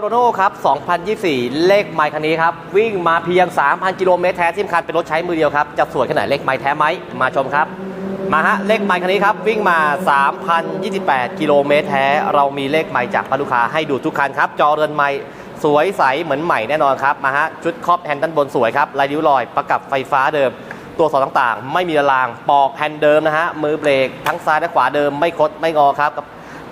โน่ครับ 2024 เลขไมค์คันนี้ครับ วิ่งมาเพียง 3,000 กิโลเมตรแท้ที่คัญเป็นรถใช้มือเดียวครับ จะสวยขนาดเลขไมค์แท้ไหมมาชมครับ มาฮะ เลขไมค์คันนี้ครับ วิ่งมา 3,028 กิโลเมตรแท้ เรามีเลขไมค์จากลูกค้าให้ดูทุกคันครับ จอเรือนไมค์สวยใสเหมือนใหม่แน่นอนครับมาฮะชุดครอบแฮนด์ด้านบนสวยครับลายนิ้วรอยประกับไฟฟ้าเดิมตัวสอดต่างๆ ไม่มีระราง ปอกแฮนด์เดิมนะฮะ มือเบรกทั้งซ้ายและขวาเดิมไม่คดไม่งอครับ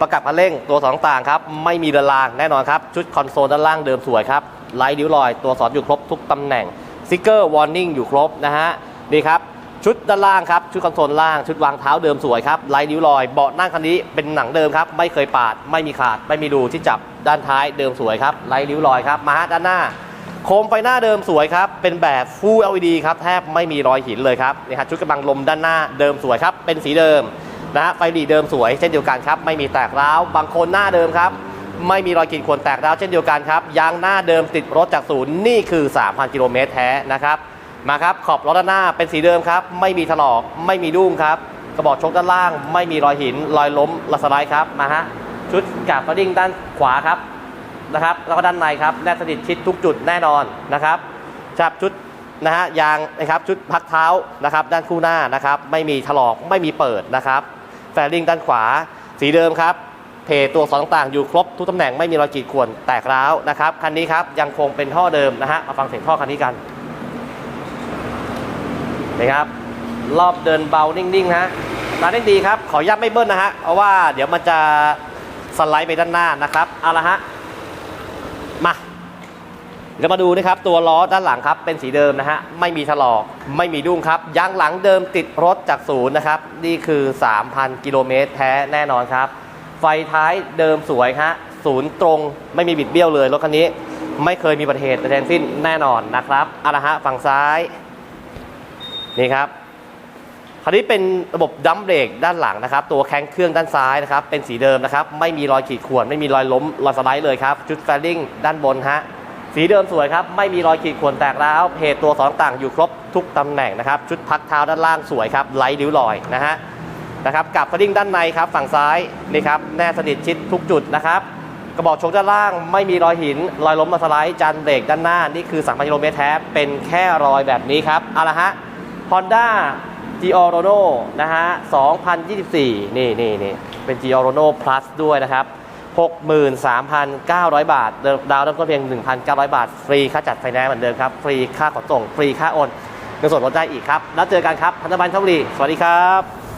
ประกับคันเร่งตัวสองต่างครับ ไม่มีเรือนรางแน่นอนครับ ชุดคอนโซลด้านล่างเดิมสวยครับไลท์ดิ้วลอย ตัวสอนอยู่ครบทุกตำแหน่งสติกเกอร์วอร์นิ่งอยู่ครบนะฮะนี่ครับชุดด้านล่างครับชุดคอนโซลล่างชุดวางเท้าเดิมสวยครับไลท์ดิ้วลอยเบาะนั่งคันนี้เป็นหนังเดิมครับไม่เคยปาด ไม่มีขาด ไม่มีรูที่จับด้านท้ายเดิมสวยครับไลท์ดิ้วลอยครับมาด้านหน้า โคมไฟหน้าเดิมสวยครับเป็นแบบ Full LED ครับแทบไม่มีรอยหินเลยครับนี่ครับชุดกำลังลมด้านหน้าเดิมสวยครับเป็นสีเดิม นะฮะไฟหลีเดิมสวยเช่นเดียวกันครับ ไม่มีแตกร้าวบางคนหน้าเดิมครับ ไม่มีรอยกรีดข่วนแตกร้าวเช่นเดียวกันครับยางหน้าเดิมติดรถจากศูนย์นี่คือ 3,000 กิโลเมตรแท้นะครับมาครับขอบรถด้านหน้าเป็นสีเดิมครับ ไม่มีถลอกไม่มีดุ้งครับกระบอกชกด้านล่าง ไม่มีรอยหินรอยล้มรอยสไลด์ครับมาฮะชุดกาบฟดิ้งด้านขวาครับนะครับแล้วก็ด้านในครับแนบสนิทชิดทุกจุดแน่นอนนะครับจับชุดนะฮะยางนะครับชุดพักเท้านะครับ ด้านคู่หน้านะครับ ไม่มีถลอกไม่มีเปิดนะครับ แฟลิงด้านขวา สีเดิมครับเพตัวสองต่างอยู่ครบทุกตำแหน่งไม่มีรอยขีดข่วนแตกร้าวนะครับคันนี้ครับยังคงเป็นท่อเดิมนะฮะมาฟังเสียงท่อคันนี้กันนะครับรอบเดินเบานิ่งๆนะฮะร้านเล่นดีครับขออนุญาไม่เบิ้ลนะฮะเพราะว่าเดี๋ยวมันจะสไลด์ไปด้านหน้านะครับเอาละฮะมา เดี๋ยวมาดูนะครับตัวล้อด้านหลังครับเป็นสีเดิมนะฮะไม่มีถลอกไม่มีดุ้งครับยางหลังเดิมติดรถจากศูนย์นะครับนี่คือ 3,000 กิโลเมตรแท้แน่นอนครับ ไฟท้ายเดิมสวยฮะศูนย์ตรงไม่มีบิดเบี้ยวเลยรถคันนี้ไม่เคยมีอุบัติเหตุใดทั้งสิ้นแน่นอนนะครับเอาละฮะฝั่งซ้ายนี่ครับคันนี้เป็นระบบดัมเบรกด้านหลังนะครับ ตัวแข้งเครื่องด้านซ้ายนะครับเป็นสีเดิมนะครับ ไม่มีรอยขีดข่วนไม่มีรอยล้มรอยสไลด์เลยครับ จุดแฟลลิ่งด้านบนฮะ สีเดิมสวยครับ ไม่มีรอยขีดข่วนแตกร้าวเพจตัวสองต่างอยู่ครบทุกตำแหน่งนะครับ ชุดพักเท้าด้านล่างสวยครับไลท์ริ้วรอยนะฮะนะครับกับฟลลิ่งด้านในครับฝั่งซ้ายนี่ครับแน่สนิทชิดทุกจุดนะครับ กระบอกชคด้านล่างไม่มีรอยหิน รอยล้มรอสไลด์จันเบรกด้านหน้า นี่คือ3,000กิโลเมตรแท้เป็นแค่รอยแบบนี้ครับเอาละฮะ Honda g o r o n o นะฮะ2024 นี่นี่นี่เป็น g o r o n o Plus ด้วยนะครับ 63,900 บาท ดาวน์เริ่มต้นเพียง 1,900 บาท ฟรีค่าจัดไฟแนนซ์เหมือนเดิมครับ ฟรีค่าขนส่ง ฟรีค่าโอนเงินสดลดได้อีกครับ แล้วเจอกันครับ พันธบัตรทบุรี สวัสดีครับ